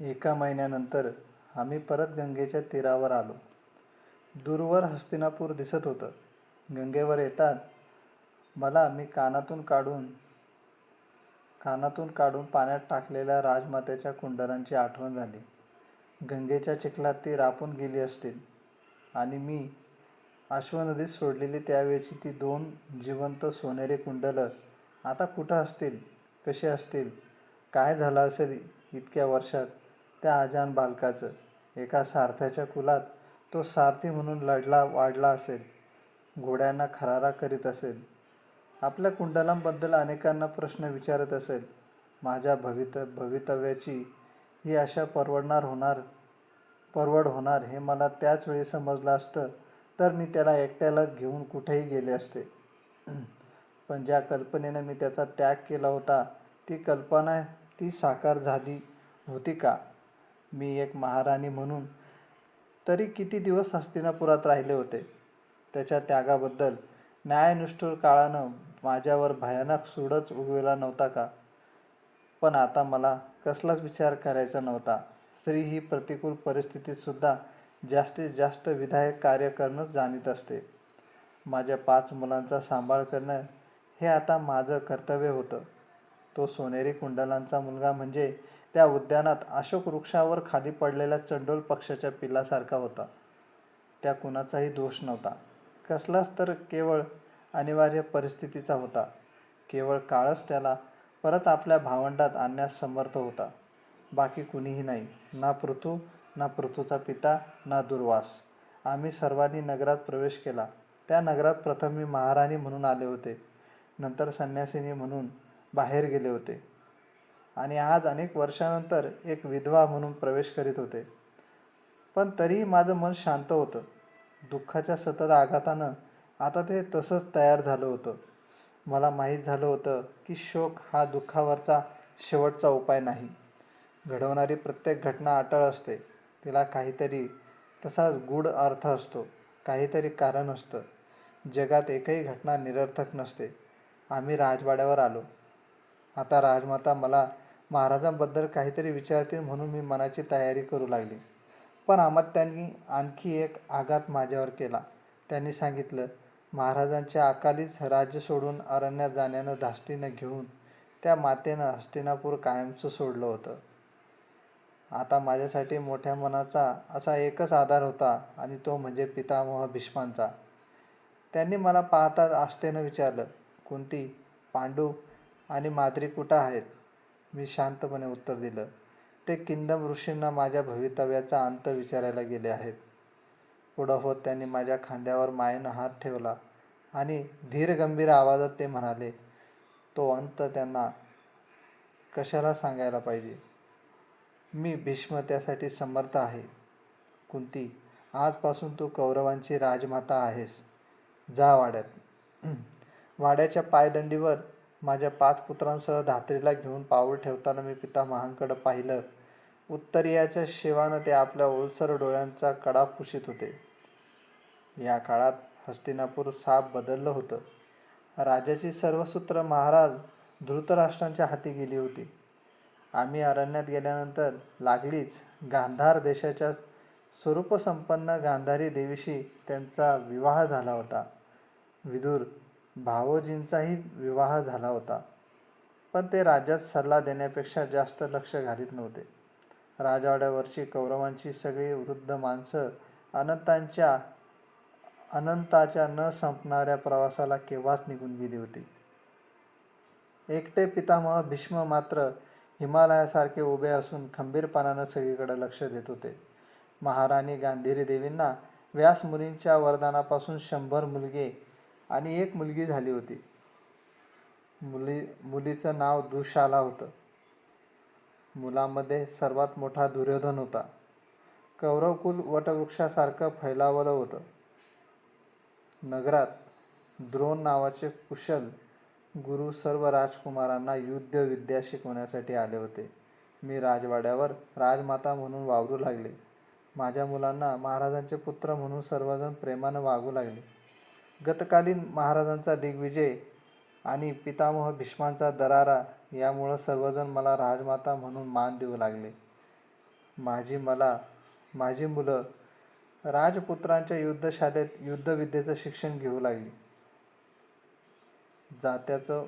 एका महिन्यानंतर आम्ही परत गंगेच्या तीरावर आलो. दूरवर हस्तिनापूर दिसत होतं. गंगेवर येतात मला मी कानातून काढून कानातून काढून पाण्यात टाकलेल्या राजमातेच्या कुंडलांची आठवण झाली. गंगेच्या चिखलात ती रापून गेली असतील आणि मी अश्वनदीत सोडलेली त्यावेळची ती दोन जिवंत सोनेरी कुंडलं आता कुठं असतील, कशी असतील, काय झालं असेल इतक्या वर्षात त्या अजान बालकाचं? एका सारथ्याच्या कुलात तो सारथी म्हणून लढला वाढला असेल. घोड्यांना खरारा करीत असेल. आपल्या कुंडलांबद्दल अनेकांना प्रश्न विचारत असेल. माझ्या भवित भवितव्याची ही आशा परवडणार होणार परवड होणार हे मला त्याच वेळी समजलं असतं तर मी त्याला एकट्यालाच घेऊन कुठेही गेले असते. पण ज्या कल्पनेनं मी त्याचा त्याग केला होता ती कल्पना ती साकार झाली होती का? मी एक महाराणी म्हणून तरी किती दिवस हस्तिनापुरात राहिले होते. त्याच्या त्यागाबद्दल न्यायनिष्ठुर काळानं माझ्यावर भयानक सूडच उगविला नव्हता का? पण आता मला कसलाच विचार करायचा नव्हता. स्त्री ही प्रतिकूल परिस्थितीत सुद्धा जास्तीत जास्त विधायक कार्य करणंच जाणीत असते. माझ्या पाच मुलांचा सांभाळ करणं हे आता माझं कर्तव्य होतं. तो सोनेरी कुंडलांचा मुलगा म्हणजे त्या उद्यानात अशोक वृक्षावर खाली पडलेल्या चंडोल पक्षाच्या पिल्लासारखा होता. त्या कुणाचाही दोष नव्हता. कसलाच तर केवळ अनिवार्य परिस्थितीचा होता. केवळ काळच त्याला परत आपल्या भावंडात आणण्यास समर्थ होता. बाकी कुणीही नाही. ना पृथू, ना पृथूचा पिता, ना दुर्वास आम्ही सर्वांनी नगरात प्रवेश केला. त्या नगरात प्रथम मी महाराणी म्हणून आले होते. नंतर संन्यासिनी म्हणून बाहेर गेले होते. आणि आज अनेक वर्षानंतर एक विधवा म्हणून प्रवेश करीत होते. पण तरीही माझं मन शांत होतं. दुःखाच्या सतत आघातानं आता ते तसंच तयार झालं होतं. मला माहीत झालं होतं की शोक हा दुःखावरचा शेवटचा उपाय नाही. घडवणारी प्रत्येक घटना अटळ असते. तिला काहीतरी तसाच गूढ अर्थ असतो. काहीतरी कारण असतं. जगात एकही घटना निरर्थक नसते. आम्ही राजवाड्यावर आलो. आता राजमाता मला महाराजांबद्दल काहीतरी विचारतील म्हणून मी मनाची तयारी करू लागली. पण अमात्यांनी आणखी एक आघात माझ्यावर केला. त्यांनी सांगितलं, महाराजांच्या अकालीच राज्य सोडून अरण्यात जाण्यानं धास्तीनं घेऊन त्या मातेनं हस्तिनापूर कायमचं सोडलं होतं. आता माझ्यासाठी मोठ्या मनाचा असा एकच आधार होता आणि तो म्हणजे पितामह भीष्मांचा. त्यांनी मला पाहताच आस्थेनं विचारलं, कुंती, पांडू आणि माद्री कुठं आहेत? मी शांतपणे उत्तर दिलं, ते किंदम ऋषींना माझ्या भवितव्याचा अंत विचारायला गेले आहेत. पुढं होत त्यांनी माझ्या खांद्यावर मायेनं हात ठेवला आणि धीरगंभीर आवाजात ते म्हणाले, तो अंत त्यांना कशाला सांगायला पाहिजे? मी भीष्म त्यासाठी समर्थ आहे. कुंती, आजपासून तू कौरवांची राजमाता आहेस. जा वाड्यात. वाड्याच्या पायदंडीवर माझ्या पाच पुत्रांसह धात्रीला घेऊन पाऊल ठेवताना मी पितामहांकडं पाहिलं. उत्तरीयाच्या शेवानं ते आपल्या ओलसर डोळ्यांचा कडा पुशीत होते. या काळात हस्तिनापूर साप बदललं होतं. राजाची सर्व सूत्र महाराज धृतराष्ट्रांच्या हाती गेली होती. आम्ही अरण्यात गेल्यानंतर लागलीच गांधार देशाच्या स्वरूपसंपन्न गांधारी देवीशी त्यांचा विवाह झाला होता. विदुर भावोजींचाही विवाह झाला होता. पण ते राज्यात सल्ला देण्यापेक्षा जास्त लक्ष घालीत नव्हते. राजवाड्यावरची कौरवांची सगळी वृद्ध माणसं अनंतांच्या अनंताच्या न संपणाऱ्या प्रवासाला केव्हाच निघून गेली होती. एकटे पितामह भीष्म मात्र हिमालयासारखे उभे असून खंबीरपणानं सगळीकडे लक्ष देत होते. महाराणी गांधीरी देवींना व्यास व्यासमुनींच्या वरदानापासून शंभर मुलगे आणि एक मुलगी झाली होती. मुली मुलीचं नाव दुशाला होतं. मुलामध्ये सर्वात मोठा दुर्योधन होता. कौरवकुल वटवृक्षासारखं फैलावलं होतं. नगरात द्रोण नावाचे कुशल गुरु सर्व राजकुमारांना युद्धविद्या शिकवण्यासाठी आले होते. मी राजवाड्यावर राजमाता म्हणून वावरू लागले. माझ्या मुलांना महाराजांचे पुत्र म्हणून सर्वजण प्रेमानं वागू लागले. गतकालीन महाराजांचा दिग्विजय आणि पितामह भीष्मांचा दरारा यामुळं सर्वजण मला राजमाता म्हणून मान देऊ लागले. माझी मला माझी मुलं राजपुत्रांच्या युद्धशाळेत युद्धविद्येचं शिक्षण घेऊ लागली. जात्याचं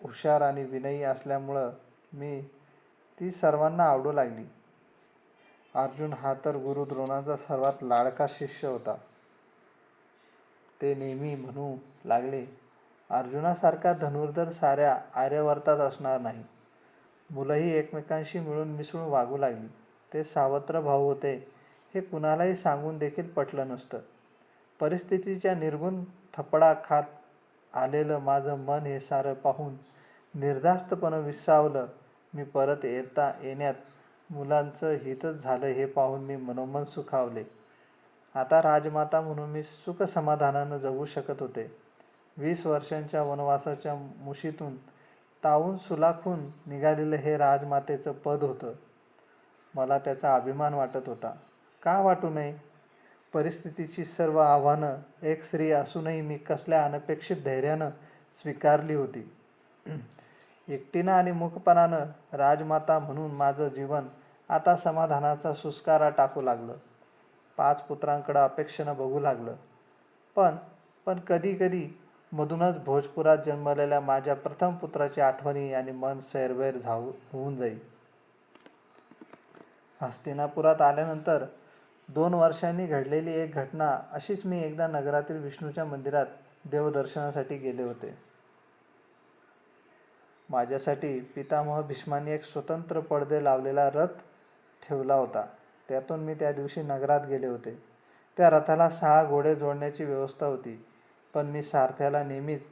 हुशार आणि विनयी असल्यामुळं मी ती सर्वांना आवडू लागली. अर्जुन हा तर गुरु द्रोणाचा सर्वात लाडका शिष्य होता. ते नेहमी म्हणू लागले अर्जुनासारखा धनुर्धर साऱ्या आर्यवर्तात असणार नाही. मुलंही एकमेकांशी मिळून मिसळून वागू लागली. ते सावत्र भाऊ होते हे कुणालाही सांगून देखील पटलं नसतं. परिस्थितीच्या निर्गुण थपडा खात आलेलं माझं मन हे सारं पाहून निर्धास्तपणे विसावलं. मी परत येता येण्यात मुलांचं हितच झालं हे पाहून मी मनोमन सुखावले. आता राजमाता म्हणून मी सुख समाधानानं जगू शकत होते. वीस वर्षांच्या वनवासाच्या मुशीतून तावून सुलाखून निघालेलं हे राजमातेचं पद होतं. मला त्याचा अभिमान वाटत होता. का वाटू नये? परिस्थितीची सर्व आव्हानं एक स्त्री असूनही मी कसल्या अनपेक्षित धैर्यानं स्वीकारली होती. एकटीनं आणि मुखपणानं राजमाता म्हणून माझं जीवन आता समाधानाचा सुस्कारा टाकू लागलं. पाच पुत्रांकडं अपेक्षेनं बघू लागलं. पण पण कधी कधी मधूनच भोजपुरात जन्मलेल्या माझ्या प्रथम पुत्राची आठवणी आणि मन सैरवैर झाऊ होऊन जाई. हस्तिनापुरात आल्यानंतर दोन वर्षांनी घडलेली एक घटना अशीच मी एकदा नगरातील विष्णूच्या मंदिरात देवदर्शनासाठी गेले होते. माझ्यासाठी पितामह भीष्मांनी एक स्वतंत्र पडदे लावलेला रथ ठेवला होता. त्यातून मी त्या दिवशी नगरात गेले होते. त्या रथाला सहा घोडे जोडण्याची व्यवस्था होती पण मी सारथ्याला नेहमीच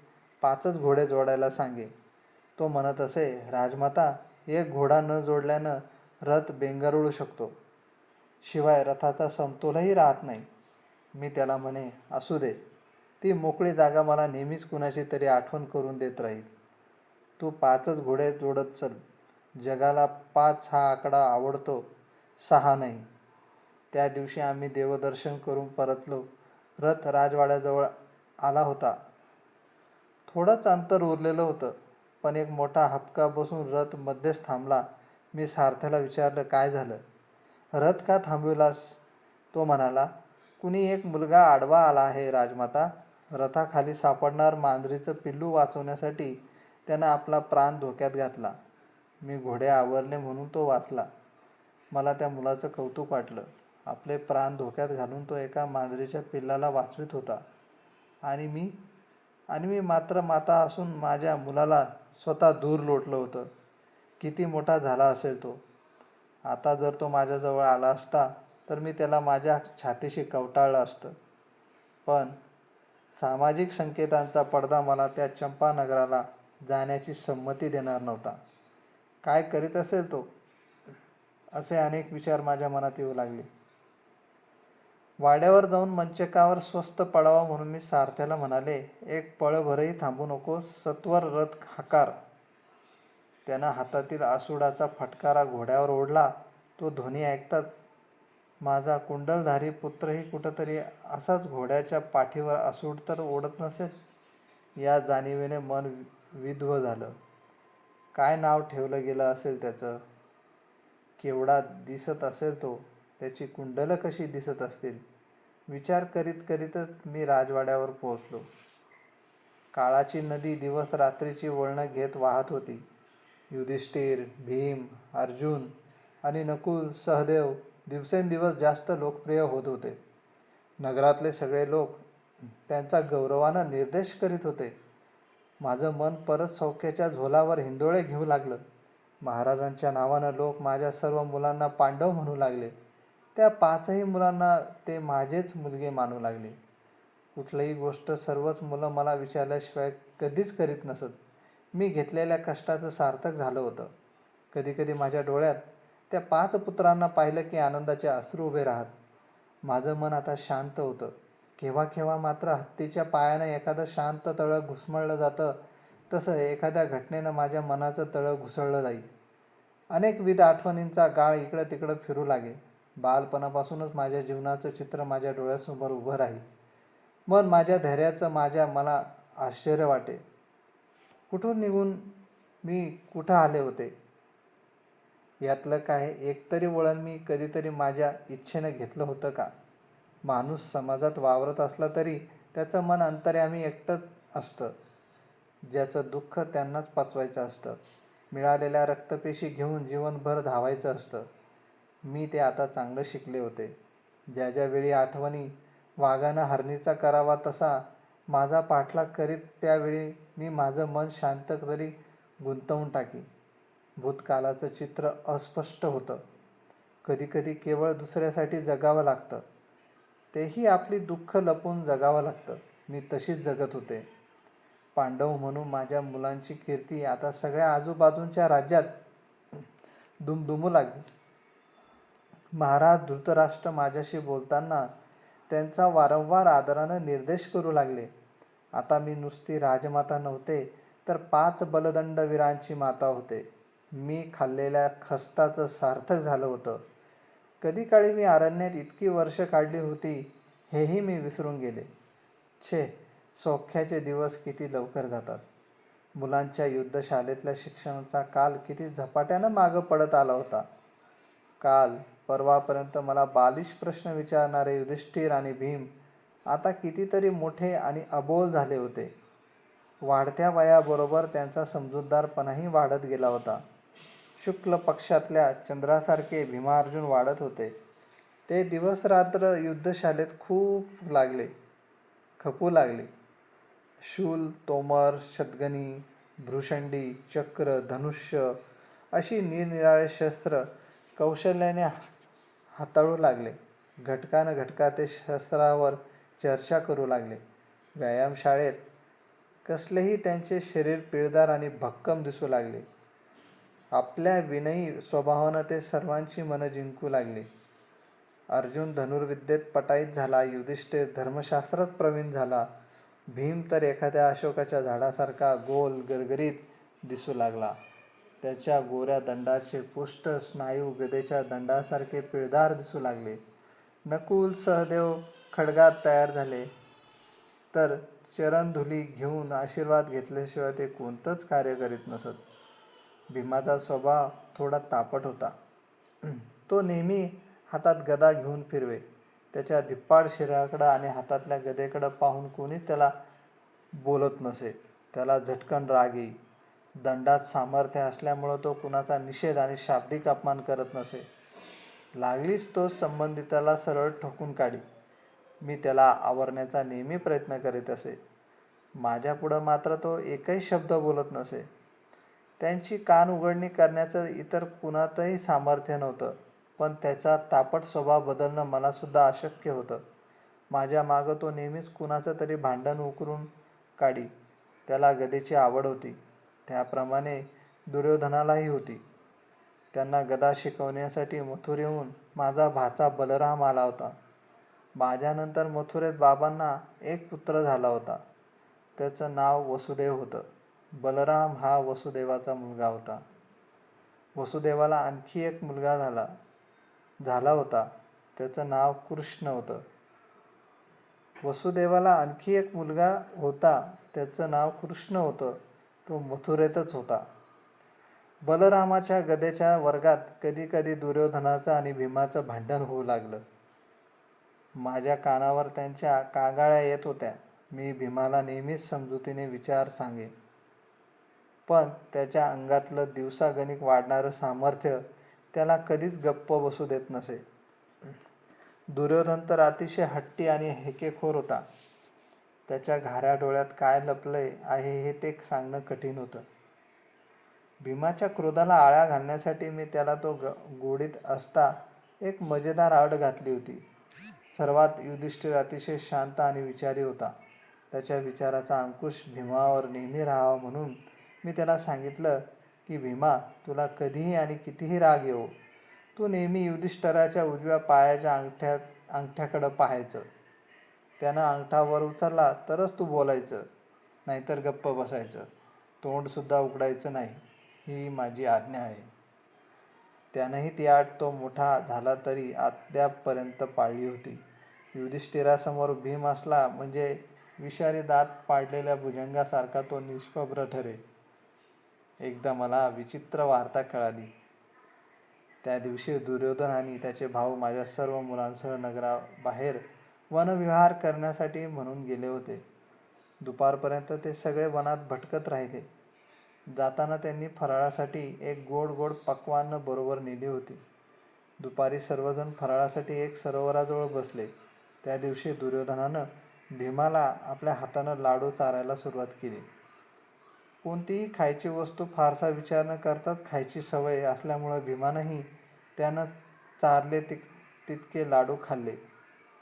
पाचच घोडे जोडायला सांगे. तो म्हणत असे राजमाता एक घोडा न जोडल्यानं रथ बेंगरुळू शकतो. शिवाय रथाचा समतोलही राहत नाही. मी त्याला म्हणे असू दे. ती मोकळी जागा मला नेहमीच कुणाची तरी आठवण करून देत राहील. तू पाचच घोडे जोडत चल. जगाला पाच हा आकडा आवडतो सहा नाही. त्या दिवशी आम्ही देवदर्शन करून परतलो. रथ राजवाड्याजवळ आला होता. थोडंच अंतर उरलेलं होतं पण एक मोठा हपका बसून रथ मध्येच थांबला. मी सारथ्याला विचारलं काय झालं? रथ का थांबविलास? तो म्हणाला कुणी एक मुलगा आडवा आला आहे राजमाता. रथाखाली सापडणार मांजरीचं पिल्लू वाचवण्यासाठी त्यानं आपला प्राण धोक्यात घातला. मी घोडे आवरले म्हणून तो वाचला. मला त्या मुलाचं कौतुक वाटलं. आपले प्राण धोक्यात घालून तो एका मांजरीच्या पिल्लाला वाचवित होता. आणि मी आणि मी मात्र माता असून माझ्या मुलाला स्वतः दूर लोटलं होतं. किती मोठा झाला असेल तो. आता जर तो माझ्याजवळ आला असता तर मी त्याला माझ्या छातीशी कवटाळलं असतं. पण सामाजिक संकेतांचा पडदा मला त्या चंपानगराला जाण्याची संमती देणार नव्हता. काय करीत असेल तो? असे अनेक विचार माझ्या मनात येऊ लागले. वाड्यावर जाऊन मंचकावर स्वस्त पडावा म्हणून मी सारथ्याला म्हणाले एक पळभरही थांबू नको सत्वर रथ हाकार. त्यानं हातातील आसुडाचा फटकारा घोड्यावर ओढला. तो ध्वनी ऐकताच माझा कुंडलधारी पुत्रही कुठंतरी असाच घोड्याच्या पाठीवर आसूड तर ओढत नसेल? या जाणीवेने मन विध्व झालं. काय नाव ठेवलं गेलं असेल त्याचं? केवढा दिसत असेल तो त्याची कुंडलं कशी दिसत असतील? विचार करीत करीतच मी राजवाड्यावर पोहोचलो. काळाची नदी दिवस रात्रीची वळणं घेत वाहत होती. युधिष्ठिर भीम अर्जुन आणि नकुल सहदेव दिवसेंदिवस जास्त लोकप्रिय होत होते. नगरातले सगळे लोक त्यांचा गौरवानं निर्देश करीत होते. माझं मन परत सौख्याच्या झोलावर हिंदोळे घेऊ लागलं. महाराजांच्या नावानं लोक माझ्या सर्व मुलांना पांडव म्हणू लागले. त्या पाचही मुलांना ते माझेच मुलगे मानू लागले. कुठलीही गोष्ट सर्वच मुलं मला विचारल्याशिवाय कधीच करीत नसत. मी घेतलेल्या कष्टाचं सार्थक झालं होतं. कधीकधी माझ्या डोळ्यात त्या पाच पुत्रांना पाहिलं की आनंदाचे अश्रू उभे राहत. माझं मन आता शांत होतं. केव्हा केव्हा मात्र हत्तीच्या पायानं एखादं शांत तळं घुसमळलं जातं तसं एखाद्या घटनेनं माझ्या मनाचं तळं घुसळलं जाईल अनेकविध आठवणींचा गाळ इकडं तिकडं फिरू लागे बालपणापासूनच माझ्या जीवनाचं चित्र माझ्या डोळ्यासमोर उभं राहील. मन माझ्या धैर्याचं माझ्या मला आश्चर्य वाटे कुठून निघून मी कुठं आले होते? यातलं काय? एकतरी वळण मी कधीतरी माझ्या इच्छेनं घेतलं होतं का? माणूस समाजात वावरत असला तरी त्याचं मन अंतर्यामी एकटंच असतं. ज्याचं दुःख त्यांनाच पाचवायचं असतं. मिळालेल्या रक्तपेशी घेऊन जीवनभर धावायचं असतं. मी ते आता चांगलं शिकले होते. ज्या ज्यावेळी आठवणी वाघानं हरणीचा करावा तसा माझा पाठलाग करीत त्यावेळी मी माझं मन शांत तरी गुंतवून टाकी. भूतकालाचं चित्र अस्पष्ट होतं. कधीकधी केवळ दुसऱ्यासाठी जगावं लागतं. तेही आपली दुःख लपवून जगावं लागतं. मी तशीच जगत होते. पांडव म्हणून माझ्या मुलांची कीर्ती आता सगळ्या आजूबाजूंच्या राज्यात दुमदुमू लागली. महाराज धृतराष्ट्र माझ्याशी बोलताना त्यांचा वारंवार आदरानं निर्देश करू लागले. आता मी नुसती राजमाता नव्हते तर पाच बलदंड वीरांची माता होते. मी खाल्लेल्या खस्ताचं सार्थक झालं होतं. कधी काळी मी अरण्यात इतकी वर्ष काढली होती हेही मी विसरून गेले. छे सौख्याचे दिवस किती लवकर जातात? मुलांच्या युद्धशाळेतल्या शिक्षणाचा काल किती झपाट्यानं मागं पडत आला होता? काल परवापर्यंत मला बालिश प्रश्न विचारणारे युधिष्ठिर आणि भीम आता कितीतरी मोठे आणि अबोल झाले होते. वाढत्या वयाबरोबर त्यांचा समजूतदारपणाही वाढत गेला होता. शुक्ल पक्षातल्या चंद्रासारखे भीमार्जुन वाढत होते. ते दिवस रात्र युद्धशालेत खूप लागले खपू लागले. शूल तोमर शतगणी भ्रुशंडी चक्र धनुष्य अशी निरनिराळे शस्त्र कौशल्याने हाताळू लागले. घटकानं घटका ते शस्त्रावर चर्चा करू लागले. व्यायामशाळेत कसलेही त्यांचे शरीर पिळदार आणि भक्कम दिसू लागले. आपल्या विनयी स्वभावानं ते सर्वांची मनं जिंकू लागले. अर्जुन धनुर्विद्येत पटाईत झाला युधिष्ठिर धर्मशास्त्रात प्रवीण झाला भीम तर एखाद्या अशोकाच्या झाडासारखा गोल गरगरीत दिसू लागला. त्याच्या गोऱ्या दंडाचे पुष्ट स्नायू गदेच्या दंडासारखे पिळदार दिसू लागले. नकुल सहदेव खडगात तयार झाले. तर चरणधुली घेऊन आशीर्वाद घेतल्याशिवाय ते कोणतंच कार्य करीत नसत. भीमाचा स्वभाव थोडा तापट होता. तो नेहमी हातात गदा घेऊन फिरवे. त्याच्या धिप्पाड शरीराकडं आणि हातातल्या गदेकडं पाहून कोणीच त्याला बोलत नसे. त्याला झटकन राग येई. दंडात सामर्थ्य असल्यामुळं तो कुणाचा निषेध आणि शाब्दिक अपमान करत नसे. लागलीच तो संबंधिताला सरळ ठोकून काढी. मी त्याला आवरण्याचा नेहमी प्रयत्न करीत असे. माझ्यापुढं मात्र तो एकही शब्द बोलत नसे. त्यांची कान उघडणी करण्याचं इतर कुणातही सामर्थ्य नव्हतं. पण त्याचा तापट स्वभाव बदलणं मलासुद्धा अशक्य होतं. माझ्या मागं तो नेहमीच कुणाचं तरी भांडण उकरून काढी. त्याला गदेची आवड होती. त्याप्रमाणे दुर्योधनालाही होती. त्यांना गदा शिकवण्यासाठी मथुरेहून माझा भाचा बलराम आला होता. माझ्यानंतर मथुरेत बाबांना एक पुत्र झाला होता. त्याचं नाव वसुदेव होतं. बलराम हा वसुदेवाचा मुलगा होता. वसुदेवाला आणखी एक मुलगा झाला. झाला होता. त्याचं नाव कृष्ण होतं. वसुदेवाला आणखी एक मुलगा होता. त्याचं नाव कृष्ण होतं. तो मथुरेतच होता. बलरामाच्या गदेच्या वर्गात कधी कधी दुर्योधनाचं आणि भीमाचं भांडण होऊ लागलं. माझ्या कानावर त्यांच्या कागाळ्या येत होत्या. मी भीमाला नेहमीच समजुतीने विचार सांगे. पण त्याच्या अंगातलं दिवसागणिक वाढणारं सामर्थ्य त्याला कधीच गप्प बसू देत नसे. दुर्योधन तर अतिशय हट्टी आणि हेकेखोर होता. त्याच्या घाऱ्या डोळ्यात काय लपलंय आहे हे ते सांगणं कठीण होतं. भीमाच्या क्रोधाला आळा घालण्यासाठी मी त्याला तो ग गोडीत असता एक मजेदार आड घातली होती. सर्वात युधिष्ठिर अतिशय शांत आणि विचारी होता. त्याच्या विचाराचा अंकुश भीमावर नेहमी राहावा म्हणून मी त्याला सांगितलं की भीमा तुला कधीही आणि कितीही राग येऊ तू नेहमी युधिष्ठराच्या उजव्या पायाच्या अंगठ्यात अंगठ्याकडं पाहायचं. त्यानं अंगठा वर उचलला तरच तू बोलायचं. नाहीतर गप्प बसायचं. तोंडसुद्धा उघडायचं नाही. ही माझी आज्ञा आहे. त्यानंही ती आठ तो मोठा झाला तरी अद्यापपर्यंत पाळली होती. युधिष्ठिरासमोर भीम असला म्हणजे विषारी दात पाडलेल्या भुजंगासारखा तो निष्प्रभ ठरे एकदा मला विचित्र वार्ता कळाली. त्या दिवशी दुर्योधन आणि त्याचे भाऊ माझ्या सर्व मुलांसह नगराबाहेर वनविहार करण्यासाठी म्हणून गेले होते. दुपारपर्यंत ते सगळे वनात भटकत राहिले. जाताना त्यांनी फराळासाठी एक गोड गोड पक्वान्न बरोबर नेली होती. दुपारी सर्वजण फराळासाठी एक सरोवराजवळ बसले. त्या दिवशी दुर्योधनानं भीमाला आपल्या हातानं लाडू चारायला सुरुवात केली. कोणतीही खायची वस्तू फारसा विचार न करताच खायची सवय असल्यामुळं भीमानंही त्यानं चारले तिक तितके लाडू खाल्ले.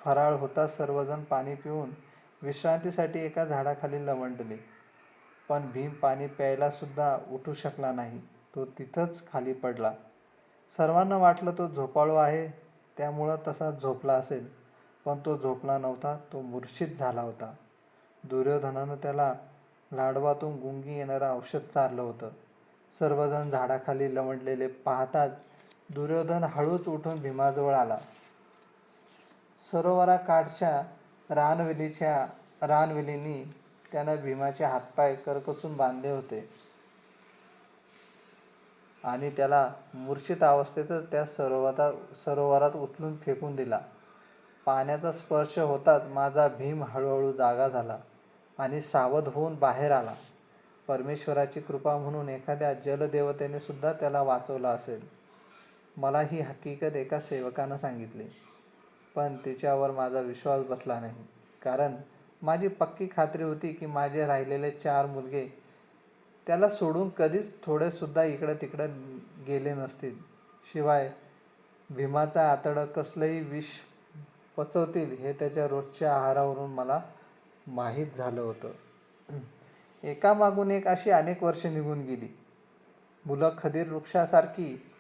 फराळ होताच सर्वजण पाणी पिऊन विश्रांतीसाठी एका झाडाखाली लवंडले. पण भीम पाणी प्यायलासुद्धा उठू शकला नाही. तो तिथंच खाली पडला. सर्वांना वाटलं तो झोपाळू आहे त्यामुळं तसा झोपला असेल. पण तो झोपला नव्हता तो मूर्छित झाला होता. दुर्योधनानं त्याला लाडवातून गुंगी येणारं औषध चारलं होतं. सर्वजण झाडाखाली लवंडलेले पाहताच दुर्योधन हळूच उठून भीमाजवळ आला. सरोवराकाठच्या रानवेलीच्या रानवेलींनी त्यानं भीमाचे हातपाय करकचून बांधले होते. आणि त्याला मूर्छित अवस्थेतच त्या सरोवरात सरोवरात उचलून फेकून दिला. पाण्याचा स्पर्श होताच माझा भीम हळूहळू जागा झाला. आणि सावध होऊन बाहेर आला. परमेश्वराची कृपा म्हणून एखाद्या जलदेवतेने सुद्धा त्याला वाचवलं असेल. मला ही हकीकत एका सेवकानं सांगितली. पण तिच्यावर माझा विश्वास बसला नाही. कारण माझी पक्की खात्री होती की माझे राहिलेले चार मुलगे त्याला सोडून कधीच थोडेसुद्धा इकडं तिकडं गेले नसतील. शिवाय भीमाचा आतडं कसलंही विष पचवतील हे त्याच्या रोजच्या आहारावरून मला माहीत झालं होतं. एकामागून एक अशी अनेक वर्षे निघून गेली. मुलं खदीर वृक्षासारखी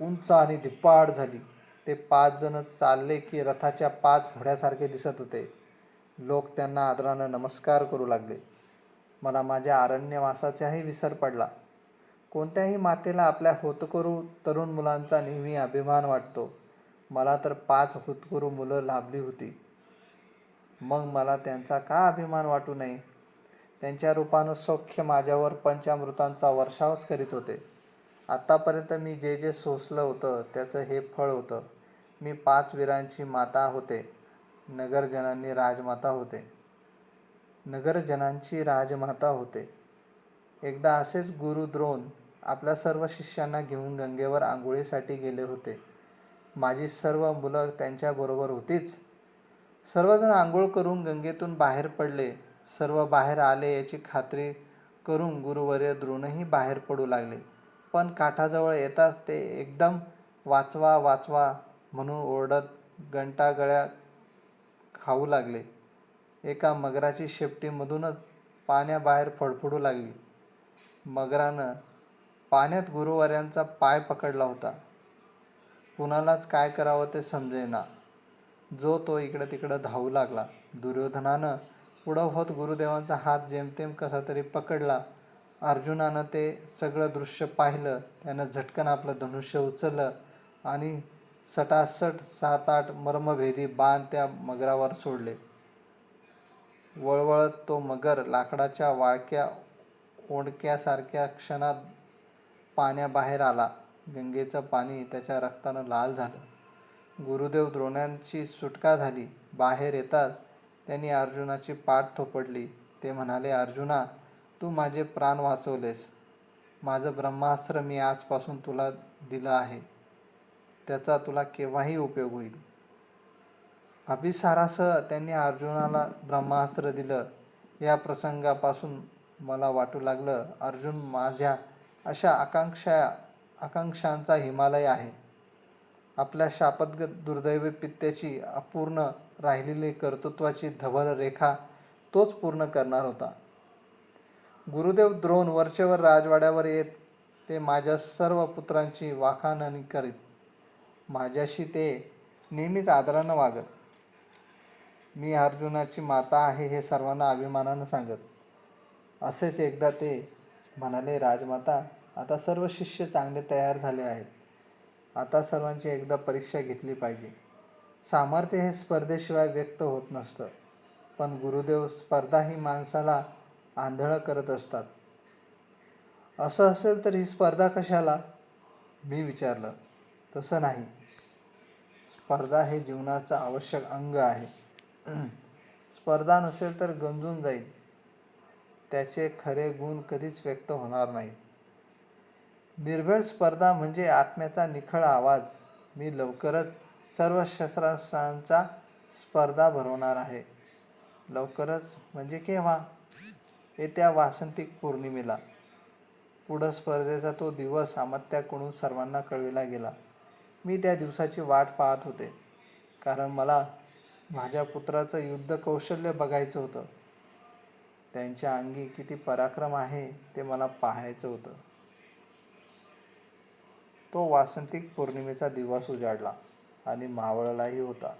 उंच आणि धिप्पाड झाली. ते पाच जण चालले की रथाच्या पाच घोड्यासारखे दिसत होते. लोक त्यांना आदरानं नमस्कार करू लागले. मला माझ्या अरण्यवासाचाही विसर पडला. कोणत्याही मातेला आपल्या होतकरू तरुण मुलांचा नेहमी अभिमान वाटतो. मला तर पाच होतकरू मुलं लाभली होती. मग मला त्यांचा का अभिमान वाटू नये? त्यांच्या रूपानं सौख्य माझ्यावर पंचामृतांचा वर्षावच करीत होते. आत्तापर्यंत मी जे जे सोसलं होतं त्याचं हे फळ होतं. मी पाच वीरांची माता होते. नगरजनांनी राजमाता होते. नगरजनांची राजमाता होते. एकदा असेच गुरु द्रोण आपल्या सर्व शिष्यांना घेऊन गंगेवर आंघोळीसाठी गेले होते. माझी सर्व मुलं त्यांच्याबरोबर होतीच. सर्वजण आंघोळ करून गंगेतून बाहेर पडले. सर्व बाहेर आले याची खात्री करून गुरुवर्य द्रोणही बाहेर पडू लागले. पण काठाजवळ येताच ते एकदम वाचवा वाचवा म्हणून ओरडत घंटागळ्या खाऊ लागले. एका मगराची शेपटीमधूनच पाण्याबाहेर फडफडू लागली. मगरानं पाण्यात गुरुवर्यांचा पाय पकडला होता. कुणालाच काय करावं ते समजेना. जो तो इकडं तिकडं धावू लागला. दुर्योधनानं पुढं होत गुरुदेवांचा हात जेमतेम कसा तरी पकडला. अर्जुनानं ते सगळं दृश्य पाहिलं. त्यानं झटकन आपलं धनुष्य उचललं आणि सटासट सात आठ मर्मभेदी बाण त्या मगरावर सोडले. वळवळत तो मगर लाकडाच्या वाळक्या ओंडक्यासारख्या क्षणात पाण्याबाहेर आला. गंगेचं पाणी त्याच्या रक्तानं लाल झालं. गुरुदेव द्रोणांची सुटका झाली. बाहेर येताच त्यांनी अर्जुनाची पाठ थोपडली. ते म्हणाले अर्जुना तू माझे प्राण वाचवलेस. माझं ब्रह्मास्त्र मी आजपासून तुला दिलं आहे. त्याचा तुला केव्हाही उपयोग होईल. अभिसारासह त्यांनी अर्जुनाला ब्रह्मास्त्र दिलं. या प्रसंगापासून मला वाटू लागलं अर्जुन माझ्या अशा आकांक्षा आकांक्षांचा हिमालय आहे. आपल्या शापदगत दुर्दैवी पित्याची अपूर्ण राहिलेली कर्तृत्वाची धवल रेखा तोच पूर्ण करणार होता. गुरुदेव द्रोण वरचेवर राजवाड्यावर येत ते माझ्या सर्व पुत्रांची वाखाणणी करीत. माझ्याशी ते नेहमीच आदरानं वागत. मी अर्जुनाची माता आहे हे सर्वांना अभिमानानं सांगत. असेच एकदा ते म्हणाले राजमाता आता सर्व शिष्य चांगले तयार झाले आहेत. आता सर्वांची एकदा परीक्षा घेतली पाहिजे. सामर्थ्य हे स्पर्धेशिवाय व्यक्त होत नसतं. पण गुरुदेव स्पर्धा ही माणसाला आंधळं करत असतात. असं असेल तर ही स्पर्धा कशाला? मी विचारलं. तसं नाही. स्पर्धा हे जीवनाचं आवश्यक अंग आहे. स्पर्धा नसेल तर गंजून जाईल. त्याचे खरे गुण कधीच व्यक्त होणार नाहीत. निर्भीड स्पर्धा म्हणजे आत्म्याचा निखळ आवाज. मी लवकरच सर्व शस्त्रास्त्रांचा स्पर्धा भरवणार आहे. लवकरच? म्हणजे केव्हा? येत्या वासंतिक पौर्णिमेला. पुढं स्पर्धेचा तो दिवस अमात्याकडून सर्वांना कळविला गेला. मी त्या दिवसाची वाट पाहत होते. कारण मला माझ्या पुत्राचं युद्ध कौशल्य बघायचं होतं. त्यांच्या अंगी किती पराक्रम आहे ते मला पाहायचं होतं. तो वासंतिक पौर्णिमेचा दिवस उजाडला आणि मावळलाही होता.